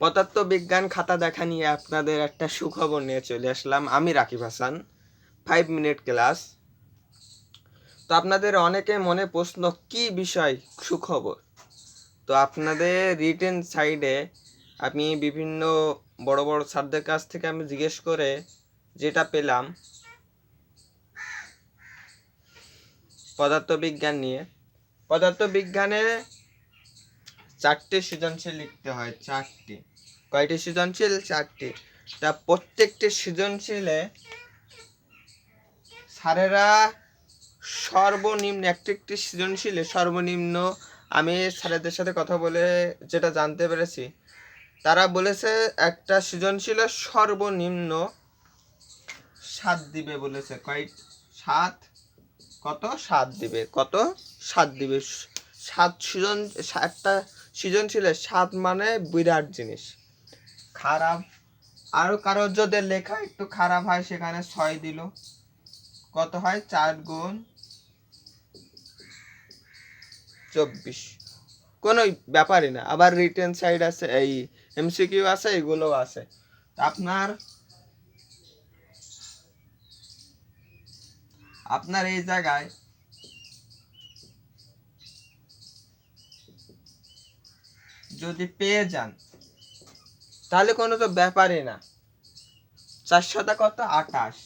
পদার্থবিজ্ঞান খাতা দেখা নিয়ে আপনাদের একটা সুখবর নিয়ে চলে আসলাম। আমি Rakib Hasan five minute class তো আপনাদের অনেকে মনে প্রশ্ন, কি বিষয় সুখবর? তো আপনাদের রিটেন সাইডে আমি বিভিন্ন বড় বড় স্যারদের কাছ থেকে আমি জিজ্ঞেস করে যেটা পেলাম, পদার্থবিজ্ঞান নিয়ে। পদার্থবিজ্ঞানে চারটে সৃজনশীল লিখতে হয়, চারটি। কয়টি সৃজনশীল? চারটি। তা প্রত্যেকটি সৃজনশীলে স্যারেরা সর্বনিম্ন একটি একটি সৃজনশীলে সর্বনিম্ন, আমি স্যারেদের সাথে কথা বলে যেটা জানতে পেরেছি, তারা বলেছে একটা সৃজনশীলে সর্বনিম্ন সাত দিবে বলেছে। কয়, সাত? কত? সাত দিবে। কত? সাত দিবে। সাত সৃজন একটা সৃজনশীলের সাত মানে বিরাট জিনিস। খারাপ। আরও কারও যদি লেখা একটু খারাপ হয়, সেখানে ছয় দিল। কত হয়? চার গুণ চব্বিশ। কোনো ব্যাপারই না। আবার রিটেন সাইড আছে, এই এমসিকিউ আছে এগুলো আছে। আপনার আপনার এই জায়গায় যদি পেয়ে যান, তাহলে কোনো তো ব্যাপারই না। চারশোটা কত আটাশ।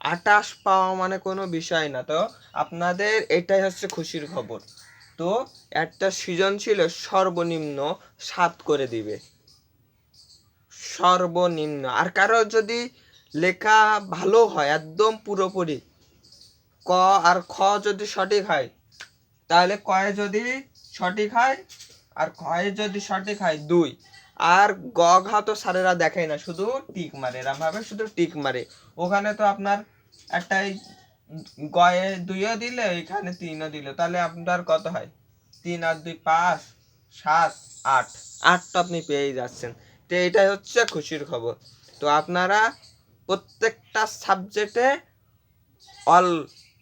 আটাশ পাওয়া মানে কোনো বিষয় না। তো আপনাদের এটাই হচ্ছে খুশির খবর। তো একটা সৃজনশীল সর্বনিম্ন সাত করে দিবে। সর্বনিম্ন। আর কারও যদি লেখা ভালো হয়, একদম পুরোপুরি, ক আর খ যদি সঠিক হয়, তাহলে কয়ে যদি সঠিক হয় আর খয়ে যদি সঠিক হয় দুই। আর গ ঘা তো স্যারেরা দেখে না, শুধু টিক মারে এরম ভাবে শুধু টিক মারে। ওখানে তো আপনার একটাই গয়ে দুইও দিলে, এখানে তিনও দিলে, তাহলে আপনার কত হয়? তিন আর দুই পাঁচ, সাত, আট। আটটা আপনি পেয়েই যাচ্ছেন। তো এটাই হচ্ছে খুশির খবর। তো আপনারা প্রত্যেকটা সাবজেক্টে অল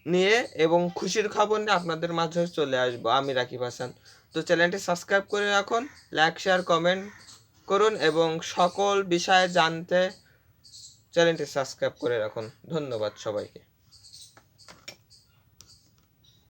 নিয়ে এবং খুশির খবর নিয়ে আপনাদের মাঝে চলে আসব। আমি রাকিব হাসান। তো চ্যানেলটি সাবস্ক্রাইব করে রাখুন, লাইক, শেয়ার, কমেন্ট করুন এবং সকল বিষয়ে জানতে চ্যানেলটি সাবস্ক্রাইব করে রাখুন। ধন্যবাদ সবাইকে।